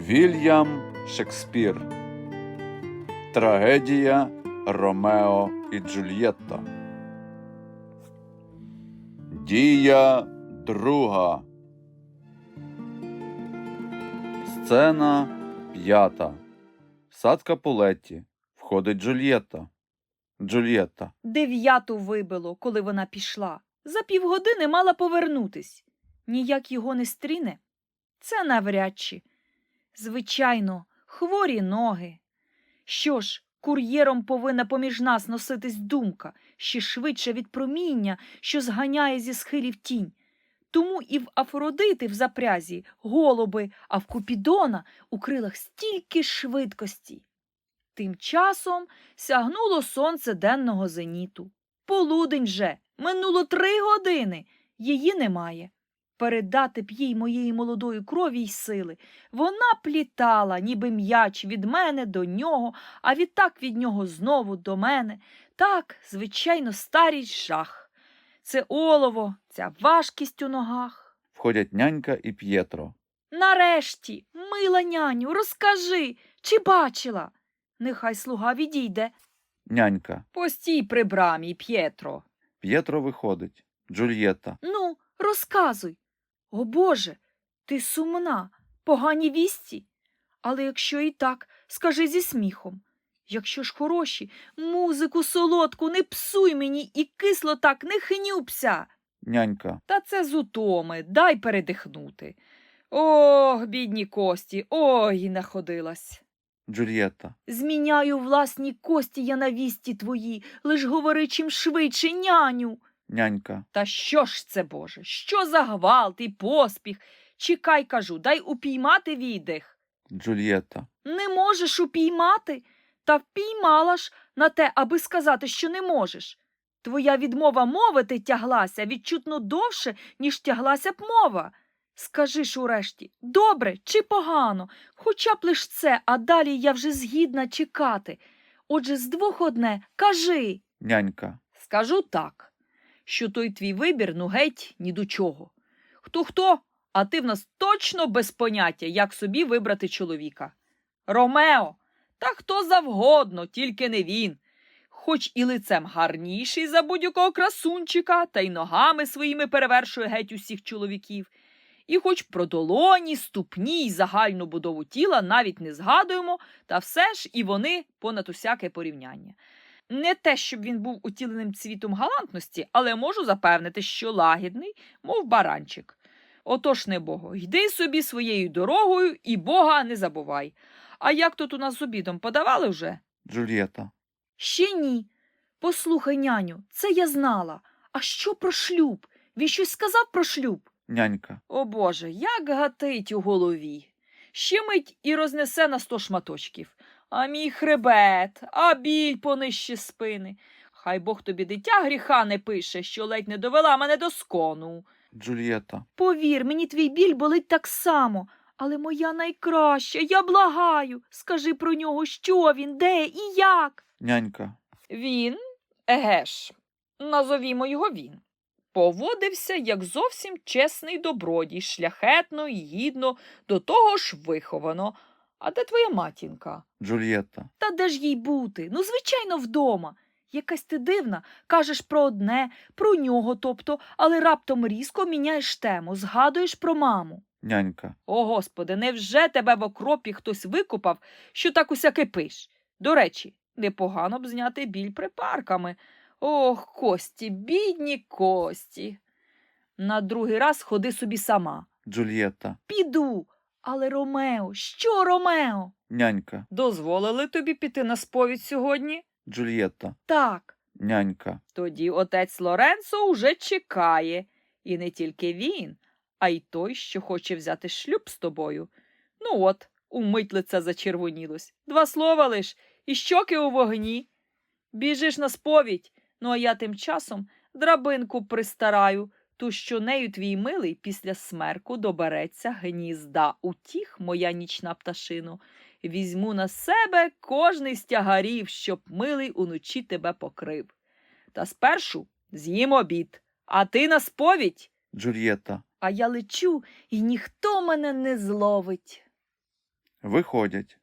Вільям Шекспір. Трагедія Ромео і Джульєтта. Дія друга. Сцена п'ята. Сад Капулетті. Входить Джульєтта. Джульєтта. Дев'яту вибило, коли вона пішла. За півгодини мала повернутись. Ніяк його не стріне. Це навряд чи. Звичайно, хворі ноги. Що ж, кур'єром повинна поміж нас носитись думка, ще швидше від проміння, що зганяє зі схилів тінь. Тому і в Афродити в запрязі голуби, а в Купідона у крилах стільки швидкості. Тим часом сягнуло сонце денного зеніту. Полудень же, минуло три години, її немає. Передати б їй моєї молодої крові й сили. Вона плітала, ніби м'яч від мене до нього, а відтак від нього знову до мене. Так, звичайно, старість жах. Це олово, ця важкість у ногах. Входять нянька і П'єтро. Нарешті, мила няню, розкажи, чи бачила? Нехай слуга відійде. Нянька. Постій при брамі, П'єтро. П'єтро виходить. Джульєтта. Ну, розказуй. О Боже, ти сумна, погані вісті. Але якщо і так, скажи зі сміхом. Якщо ж хороші, музику солодку не псуй мені і кисло так не хнюпся. Нянька. Та це з утоми, дай передихнути. Ох, бідні кості, ой, находилась. Джульєтта. Зміняю власні кості я на вісті твої, лиш говори чим швидше, няню. Нянька. Та що ж це, Боже? Що за гвалт і поспіх? Чекай, кажу, дай упіймати віддих. Джульєтта. Не можеш упіймати? Та впіймала ж на те, аби сказати, що не можеш. Твоя відмова мовити тяглася відчутно довше, ніж тяглася б мова. Скажи ж урешті, добре чи погано, хоча б лиш це, а далі я вже згідна чекати. Отже, з двох одне, кажи. Нянька. Скажу так, що той твій вибір, ну геть ні до чого. Хто хто, а ти в нас точно без поняття, як собі вибрати чоловіка. Ромео, та хто завгодно, тільки не він. Хоч і лицем гарніший за будь-якого красунчика, та й ногами своїми перевершує геть усіх чоловіків. І хоч про долоні, ступні й загальну будову тіла навіть не згадуємо, та все ж і вони понад усяке порівняння. Не те, щоб він був утіленим цвітом галантності, але можу запевнити, що лагідний, мов баранчик. Отож, не Бого, йди собі своєю дорогою і Бога не забувай. А як тут у нас з обідом подавали вже? Джульєтта. Ще ні. Послухай, няню, це я знала. А що про шлюб? Він щось сказав про шлюб? Нянька. О Боже, як гатить у голові. Ще мить і рознесе на сто шматочків. А мій хребет, а біль понижче спини. Хай Бог тобі дитя гріха не пише, що ледь не довела мене до скону. Джульєтта. Повір, мені твій біль болить так само, але моя найкраща, я благаю. Скажи про нього, що він, де і як. Нянька. Він, еге ж, назовімо його він, поводився як зовсім чесний добродій, шляхетно і гідно, до того ж виховано. А де твоя матінка? Джульєтта. Та де ж їй бути? Ну, звичайно, вдома. Якась ти дивна, кажеш про одне, про нього, тобто, але раптом різко міняєш тему, згадуєш про маму. Нянька. О, Господи, невже тебе в окропі хтось викупав, що так уся кипиш? До речі, непогано б зняти біль припарками. Ох, кості, бідні кості. На другий раз ходи собі сама. Джульєтта. Піду. Але Ромео, що Ромео? Нянька. Дозволили тобі піти на сповідь сьогодні? Джульєтта. Так. Нянька. Тоді отець Лоренцо уже чекає. І не тільки він, а й той, що хоче взяти шлюб з тобою. Ну от, умить лице зачервонілось. Два слова лиш, і щоки у вогні. Біжиш на сповідь, ну а я тим часом драбинку пристараю, ту, що нею твій милий після смерку добереться гнізда. Утіх, моя нічна пташино. Візьму на себе кожний з тягарів, щоб милий уночі тебе покрив. Та спершу з'їм обід, а ти на сповідь, Джульєтта. а я лечу, і ніхто мене не зловить. Виходять.